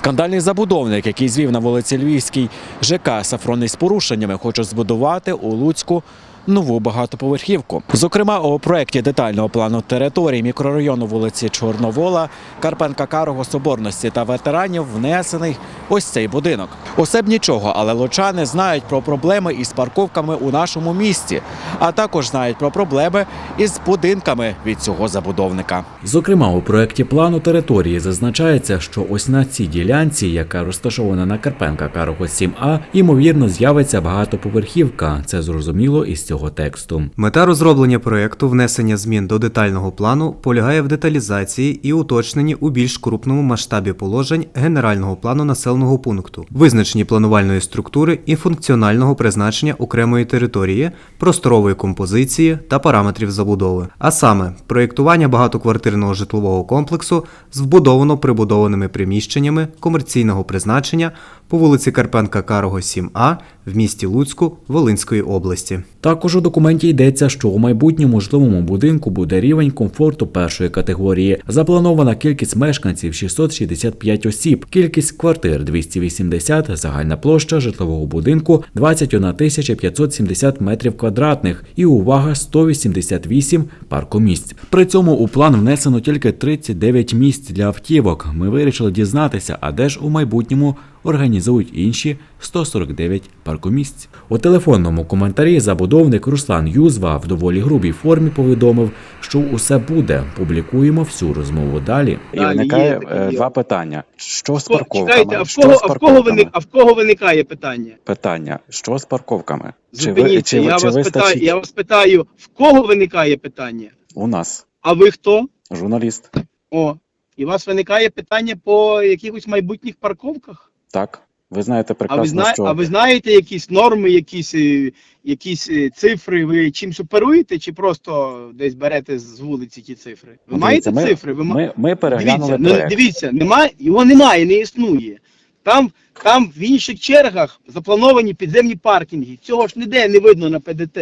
Скандальний забудовник, який звів на вулиці Львівській ЖК Сафрони з порушеннями, хоче збудувати у Луцьку нову багатоповерхівку. Зокрема, у проєкті детального плану території мікрорайону вулиці Чорновола, Карпенка Карого Соборності та ветеранів внесений ось цей будинок. Усе б нічого, але лучани знають про проблеми із парковками у нашому місті, а також знають про проблеми із будинками від цього забудовника. Зокрема, у проєкті плану території зазначається, що ось на цій ділянці, яка розташована на Карпенка Карого 7А, ймовірно з'явиться багатоповерхівка. Це зрозуміло із цього тексту. Мета розроблення проекту внесення змін до детального плану полягає в деталізації і уточненні у більш крупному масштабі положень генерального плану населеного пункту, визначенні планувальної структури і функціонального призначення окремої території, просторової композиції та параметрів забудови, а саме проєктування багатоквартирного житлового комплексу з вбудовано прибудованими приміщеннями комерційного призначення по вулиці Карпенка Карого 7А в місті Луцьку Волинської області. Також у документі йдеться, що у майбутньому житловому будинку буде рівень комфорту першої категорії. Запланована кількість мешканців 665 осіб, кількість квартир 280, загальна площа житлового будинку 21 тисяча 570 метрів квадратних і увага 188 паркомісць. При цьому у план внесено тільки 39 місць для автівок. Ми вирішили дізнатися, а де ж у майбутньому організують інші 149 паркомісць. У телефонному коментарі забудовник Руслан Юзва в доволі грубій формі повідомив, що усе буде. Публікуємо всю розмову далі. І виникає е, два питання: що з парковками? Чекайте, а в що кого, з а в кого, парковками? виник, а в кого виникає питання? Питання: що з парковками? Чи ви Зупиніться, чи, ви- я, чи вас ви питаю, я вас питаю, в кого виникає питання? у нас А ви хто? журналіст? О, і у вас виникає питання по якихось майбутніх парковках? Так, ви знаєте А ви, зна... що а ви знаєте якісь норми, якісь, е, якісь е, цифри? Ви чимсь оперуєте, чи просто десь берете з вулиці ті цифри? Ви Ну, маєте ми- цифри? Ви ми, ми переглянули Дивіться, ну, проект. дивіться, немає, його немає, не існує. Там, там в інших чергах заплановані підземні паркінги. Цього ж ніде не видно на ПДТ.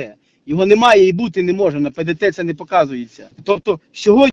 Його немає і бути не може. На ПДТ це не показується. Тобто сьогодні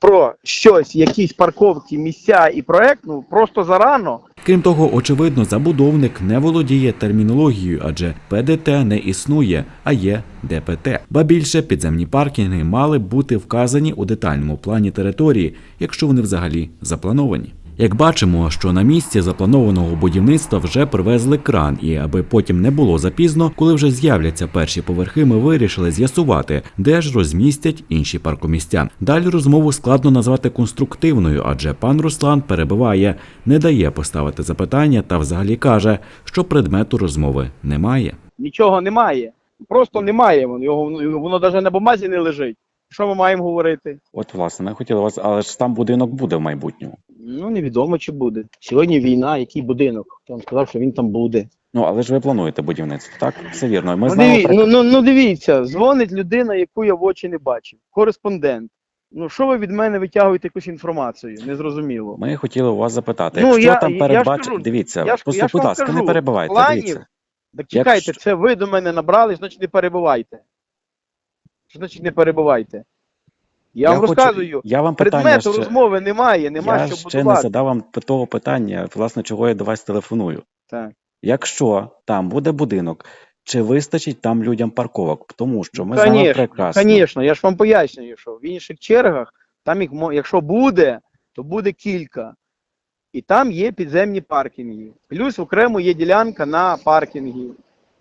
про щось, якісь парковки, місця і проект, ну просто зарано. Крім того, очевидно, забудовник не володіє термінологією, адже ПДТ не існує, а є ДПТ. Ба більше підземні паркінги мали б бути вказані у детальному плані території, якщо вони взагалі заплановані. Як бачимо, що на місці запланованого будівництва вже привезли кран, і аби потім не було запізно, коли вже з'являться перші поверхи, ми вирішили з'ясувати, де ж розмістять інші паркомістя. Далі розмову складно назвати конструктивною, адже пан Руслан перебиває, не дає поставити запитання та взагалі каже, що предмету розмови немає. Нічого немає. Просто немає. Воно його воно навіть на бумазі не лежить. Що ми маємо говорити? От власне, ми хотіли вас, але ж там будинок буде в майбутньому. Ну невідомо чи буде. Сьогодні війна, який будинок? Хто вам сказав, що він там буде. Ну але ж ви плануєте будівництво, так? Все вірно. Ми Ну, знаємо диві... про ну, ну, ну дивіться, дзвонить людина, яку я в очі не бачив. Кореспондент. Ну що ви від мене витягуєте якусь інформацію? Незрозуміло. Ми хотіли у вас запитати, Ну, якщо я- там я ж передбачено, кажу, дивіться, я ж- послух- я ж будь вам ласка, кажу, не перебивайте. планів- Дивіться. Так чекайте, Якщо- це ви до мене набрали, значить не перебувайте. Значить не перебувайте? Я, вам хочу- розказую, я вам питання предмету ще, розмови немає, нема я що ще не задав вам того питання, власне, чого я до вас телефоную. Так. Якщо там буде будинок, чи вистачить там людям парковок? Тому що ми знаємо прекрасно. Звісно, я ж вам пояснюю, що в інших чергах, там їх якщо буде, то буде кілька. І там є підземні паркінги. Плюс окремо є ділянка на паркінги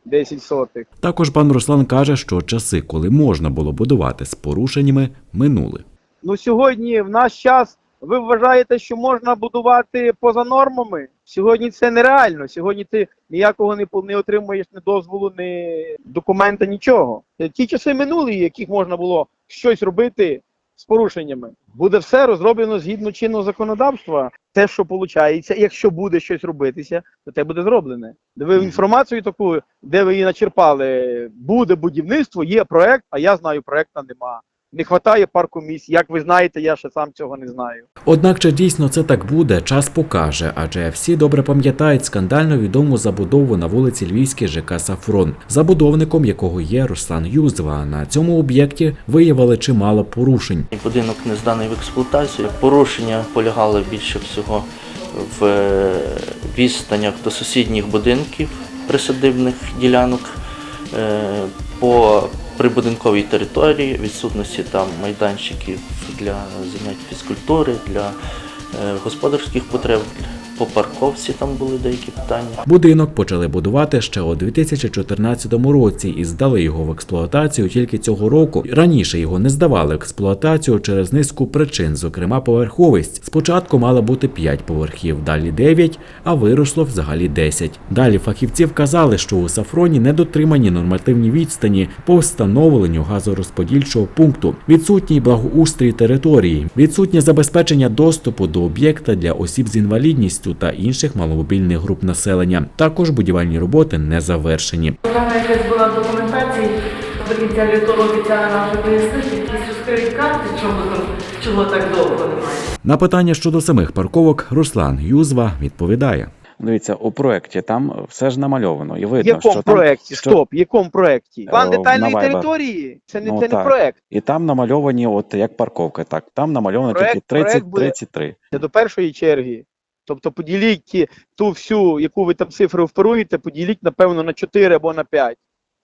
10 сотих. Також пан Руслан каже, що часи, коли можна було будувати з порушеннями, минули. Ну сьогодні в наш час ви вважаєте, що можна будувати поза нормами? Сьогодні це нереально. Сьогодні ти ніякого не, не отримуєш ні дозволу, ні документа, нічого. Ті часи минули, яких можна було щось робити з порушеннями. Буде все розроблено згідно чинного законодавства. Те, що виходить, якщо буде щось робитися, то те буде зроблене. Де ви інформацію таку, де ви її начерпали, буде будівництво, є проект, а я знаю, проекта нема. Не вистачає парку місць. Як ви знаєте, я ще сам цього не знаю. Однак чи дійсно це так буде, час покаже, адже всі добре пам'ятають скандально відому забудову на вулиці Львівській ЖК Сафрон, забудовником якого є Руслан Юзва. На цьому об'єкті виявили чимало порушень. Будинок не зданий в експлуатацію. Порушення полягали більше всього в е, відстанях до сусідніх будинків присадибних ділянок, е, по прибудинковій території, відсутності там майданчиків для занять фізкультури, для е, господарських потреб, по парковці там були деякі питання. Будинок почали будувати ще у 2014 році і здали його в експлуатацію тільки цього року. Раніше його не здавали в експлуатацію через низку причин, зокрема поверховість. Спочатку мало бути 5 поверхів, далі 9, а виросло взагалі 10. Далі фахівці вказали, що у Сафроні не дотримані нормативні відстані по встановленню газорозподільчого пункту, відсутній благоустрій території, відсутнє забезпечення доступу до об'єкта для осіб з інвалідністю та інших маломобільних груп населення. Також будівельні роботи не завершені. Програма якась була в документації, до кінця лютого обіцяли нам вже пояснити, якісь розкриють карти, чому там, чого так довго немає. На питання щодо самих парковок Руслан Юзва відповідає. Дивіться, у проєкті там все ж намальовано. І видно, якому що там, проєкті? що- Стоп, в якому проєкті? План детальної території? Це не, Ну, це не проєкт. І там намальовані, от як парковка, так. Там намальовано Проект- тільки проект буде- 30-33. Це до першої черги. Тобто поділіть ту всю, яку ви там цифру вперуєте, поділіть, напевно, на 4 або на 5.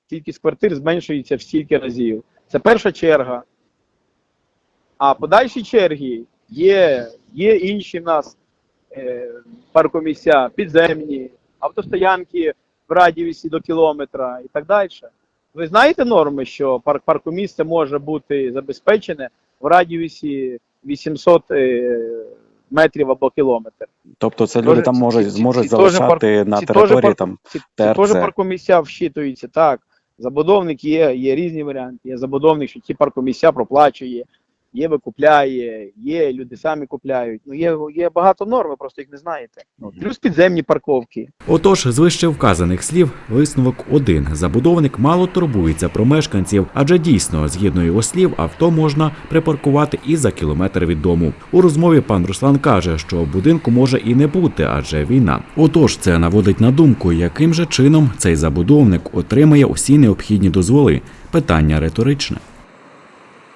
Кількість квартир зменшується в стільки разів. Це перша черга. А подальші черги є, є інші в нас е, паркомісця, підземні, автостоянки в радіусі до кілометра і так далі. Ви знаєте норми, що парк паркомісце може бути забезпечене в радіусі 800 е, метрів або кілометр. Тобто це люди там можуть, ці- зможуть ці залишати залишати на ці території парк- там. Ці, ці ТРЦ. теж паркомісця вщитуються, так. Забудовник є, є різні варіанти. Є забудовник, що ці паркомісця проплачує, є викупляє, є люди самі купляють. Ну є, є багато норм, ви просто їх не знаєте. Ну, Плюс підземні парковки. Отож, з вище вказаних слів, висновок один. Забудовник мало турбується про мешканців, адже дійсно, згідно його слів, авто можна припаркувати і за кілометр від дому. У розмові пан Руслан каже, що будинку може і не бути, адже війна. Отож, це наводить на думку, яким же чином цей забудовник отримає усі необхідні дозволи. Питання риторичне.